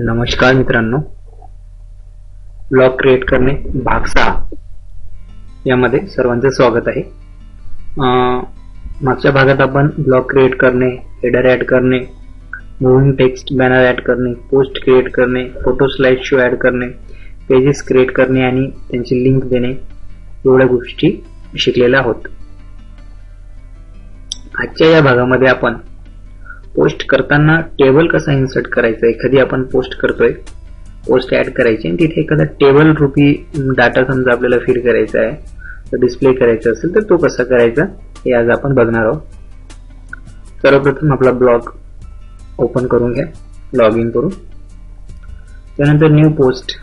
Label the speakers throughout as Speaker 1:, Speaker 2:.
Speaker 1: नमस्कार मित्रांनो. Blog create करणे भाग सहा. यामध्ये सर्वांचे स्वागत आहे. मागच्या भागात आपण ब्लॉग क्रिएट करणे हेडर ऍड करणे मुव्हिंग टेक्स्ट बॅनर ऍड करणे पोस्ट क्रिएट करणे फोटो स्लाइड शो ऍड करणे पेजेस क्रिएट करणे आणि त्यांची लिंक देणे एवढ्या गोष्टी शिकलेल्या आहोत. आजच्या या भागामध्ये आपण पोस्ट करताना टेबल कसा इन्सर्ट करायचा एखादी आपण पोस्ट करतोय पोस्ट ऍड करायची आणि तिथे एखादा टेबल रूपी डाटा समजा आपल्याला फीड करायचा आहे तर डिस्प्ले करायचा असेल तर तो कसा करायचा? हे आज आपण बघणार आहोत. सर्वप्रथम आपला ब्लॉग ओपन करून घ्या लॉग इन करून. त्यानंतर न्यू पोस्ट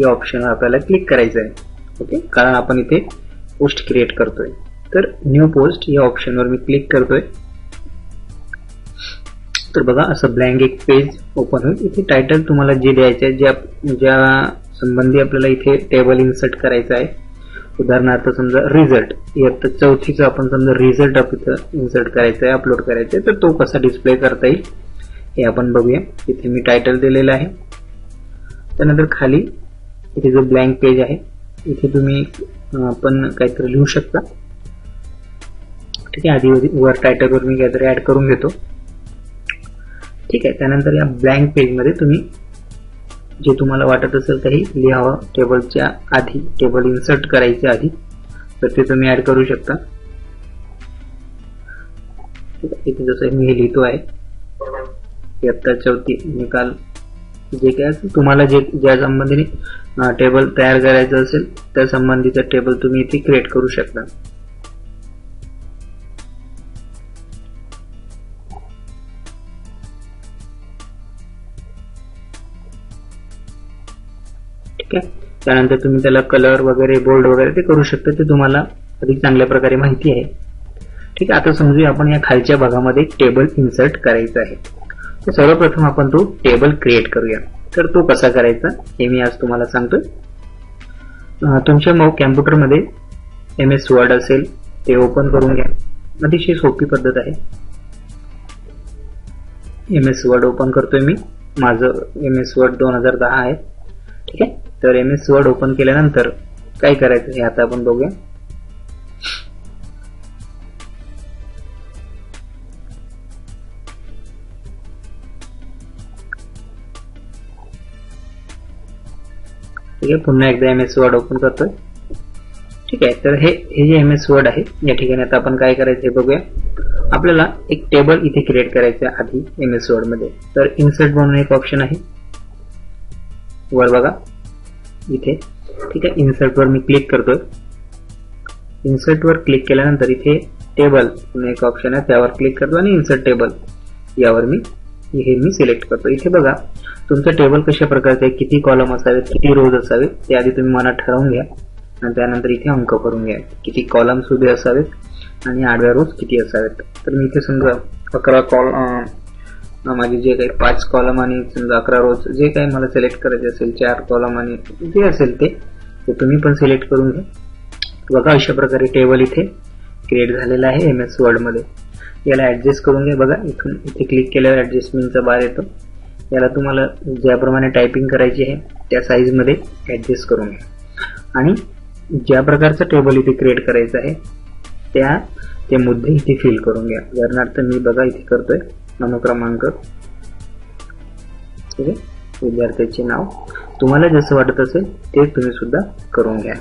Speaker 1: या ऑप्शनवर आपल्याला क्लिक करायचं आहे ओके कारण आपण इथे पोस्ट क्रिएट करतोय. तर न्यू पोस्ट या ऑप्शनवर मी क्लिक करतोय. तर बघा असं ब्लँक एक पेज ओपन होईल. इथे टायटल तुम्हाला जे द्यायचे आहे ज्या ज्या संबंधी आपल्याला इथे टेबल इन्सर्ट करायचं आहे. उदाहरणार्थ समजा रिझल्ट इयत्ता चौथीचा आपण समजा रिझल्ट इथं इन्सर्ट करायचा आहे अपलोड करायचा आहे. तर तो कसा डिस्प्ले करता येईल हे आपण बघूया. इथे मी टायटल दिलेलं आहे. त्यानंतर खाली इथे जो ब्लँक पेज आहे इथे तुम्ही आपण काहीतरी लिहू शकता. ठीक आहे आधी वर टायटलवर मी काहीतरी ऍड करून घेतो. ठीक आहे. त्यानंतर या ब्लँक पेजमध्ये तुम्ही जे तुम्हाला वाटत असेल काही लिहावं टेबलच्या आधी टेबल इन्सर्ट करायच्या आधी तर ते तुम्ही ऍड करू शकता. इथे जसं मी हे लिहितो आहे इयत्ता चौथी निकाल जे काय असेल तुम्हाला जे ज्या संबंधीने टेबल तयार करायचं असेल त्या संबंधीचं टेबल तुम्ही इथे क्रिएट करू शकता. ठीक आहे त्यानंतर तुम्ही त्याला कलर वगैरे बोल्ड वगैरे ते करू शकता. ते तुम्हाला अधिक चांगल्या प्रकारे माहिती आहे. ठीक आहे आता समजूया आपण या खालच्या भागामध्ये टेबल इन्सर्ट करायचा आहे. तर सर्वप्रथम आपण तो टेबल क्रिएट करूया. तर तो कसा करायचा हे मी आज तुम्हाला सांगतो तुमच्या मग कॅम्प्युटरमध्ये एम एस वर्ड असेल ते ओपन करून घ्या. अतिशय सोपी पद्धत आहे. एम एस वर्ड ओपन करतोय मी. माझं एम एस वर्ड दोन हजार दहा आहे. ठीक आहे? तर एम एस वर्ड ओपन केल्यानंतर काय करायचं हे आता आपण बघूया. ठीक आहे पुन्हा एकदा एम एस वर्ड ओपन करतोय. ठीक आहे तर हे हे जे एम एस वर्ड आहे या ठिकाणी आता आपण काय करायचं हे बघूया. आपल्याला एक टेबल इथे क्रिएट करायचं आधी एम एस वर्डमध्ये. तर इन्सर्ट म्हणून एक ऑप्शन आहे. वर बघा. इथे. ठीक आहे इन्सर्टवर मी क्लिक करतोय. इन्सर्टवर क्लिक केल्यानंतर इथे टेबल म्हणून एक ऑप्शन आहे त्यावर क्लिक करतो आणि इन्सर्ट टेबल यावर मी हे मी सिलेक्ट करतो इथे बघा तुमचं टेबल कशा प्रकारचे आहे किती कॉलम असावेत किती रोज असावेत ते आधी तुम्ही मनात ठरवून घ्या. आणि त्यानंतर इथे अंक करून घ्या. किती कॉलम्स उभे असावेत आणि आडव्या रोज किती असावेत. तर मी इथे समजा अकरा कॉल माझे जे काही पाच कॉलम आणि समजा अकरा रोज जे काही मला सिलेक्ट करायचे असेल चार कॉलम आणि जे असेल ते ते तुम्ही पण सिलेक्ट करून घ्या. बघा अशा प्रकारे टेबल इथे क्रिएट झालेला आहे एम एस वर्डमध्ये याला ॲडजस्ट करून घ्या. बघा इथून इथे क्लिक केल्यावर ॲडजस्टमेंटचा बार येतो. याला तुम्हाला ज्याप्रमाणे टायपिंग करायची आहे त्या साईजमध्ये ॲडजस्ट करून घ्या. आणि ज्या प्रकारचं टेबल इथे क्रिएट करायचं आहे त्या ते मुद्दे इथे फिल करून घ्या. उदाहरणार्थ मी बघा इथे करतोय. अनुक्रमांक. ठीक आहे? विद्यार्थ्याचे नाव. तुम्हाला जसं वाटत असेल ते तुम्ही सुद्धा करून घ्या.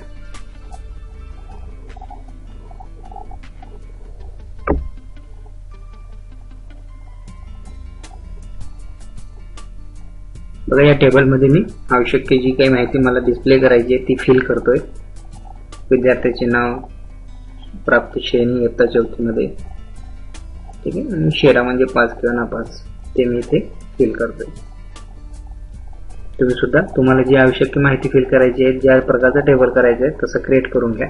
Speaker 1: बघा या टेबलमध्ये मी आवश्यक जी काही माहिती मला डिस्प्ले करायची आहे ती फिल करतोय. विद्यार्थ्याचे नाव प्राप्त श्रेणी इयत्ता चौथीमध्ये. ठीक आहे आणि शेरा म्हणजे पाच किंवा नापास ते मी इथे फिल करतोय. तुम्ही सुद्धा तुम्हाला जी आवश्यक माहिती फिल करायची आहे ज्या प्रकारचं टेबल करायचं आहे तसं क्रिएट करून घ्या.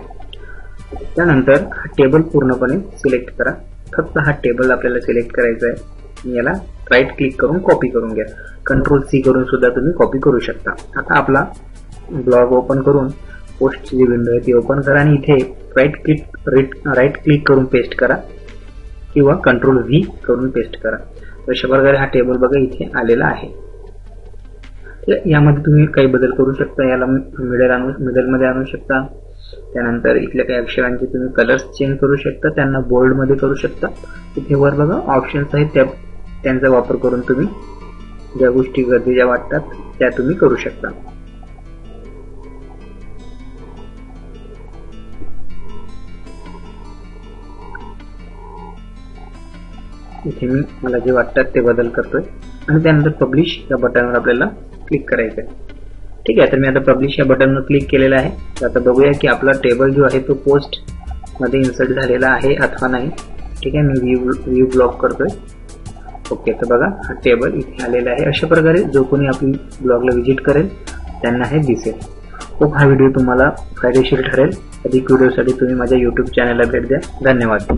Speaker 1: त्यानंतर हा टेबल पूर्णपणे सिलेक्ट करा. फक्त हा टेबल आपल्याला सिलेक्ट करायचा आहे. याला राईट क्लिक करून कॉपी करून घ्या. कंट्रोल सी करून सुद्धा तुम्ही कॉपी करू शकता. आता आपला ब्लॉग ओपन करून पोस्टची जी विंडो आहे ती ओपन करा आणि इथे राईट क्लिक राईट क्लिक करून पेस्ट करा. किंवा कंट्रोल व्ही करून पेस्ट करा. अशा प्रकारे हा टेबल बघा इथे आलेला आहे. यामध्ये तुम्ही काही बदल करू शकता. याला मिडल आणू मिडलमध्ये आणू शकता. त्यानंतर इथल्या काही अक्षरांचे तुम्ही कलर्स चेंज करू शकता. त्यांना बोल्डमध्ये करू शकता. इथे वर बघा ऑप्शन्स आहेत. त्या त्यांचा वापर करून तुम्ही ज्या गोष्टी गरजेच्या वाटतात त्या तुम्ही करू शकता. इथे मी मला जे वाटतात ते बदल करतोय. आणि त्यानंतर पब्लिश या बटनवर आपल्याला क्लिक करायचं आहे ठीक आहे तर मी आता पब्लिश या बटनवर क्लिक केलेलं आहे. तर आता बघूया की आपला टेबल जो आहे तो पोस्टमध्ये इन्सर्ट झालेला आहे अथवा नाही. ठीक आहे मी व्ह्यू व्ह्यू ब्लॉक करतोय. ओके तर बघा हा टेबल इथे आलेला आहे. अशा प्रकारे जो कोणी आपली ब्लॉगला व्हिजिट करेल त्यांना हे दिसेल. खूप हा व्हिडिओ तुम्हाला फायदेशीर ठरेल. अधिक व्हिडिओसाठी तुम्ही माझ्या यूट्यूब चॅनलला भेट द्या. धन्यवाद.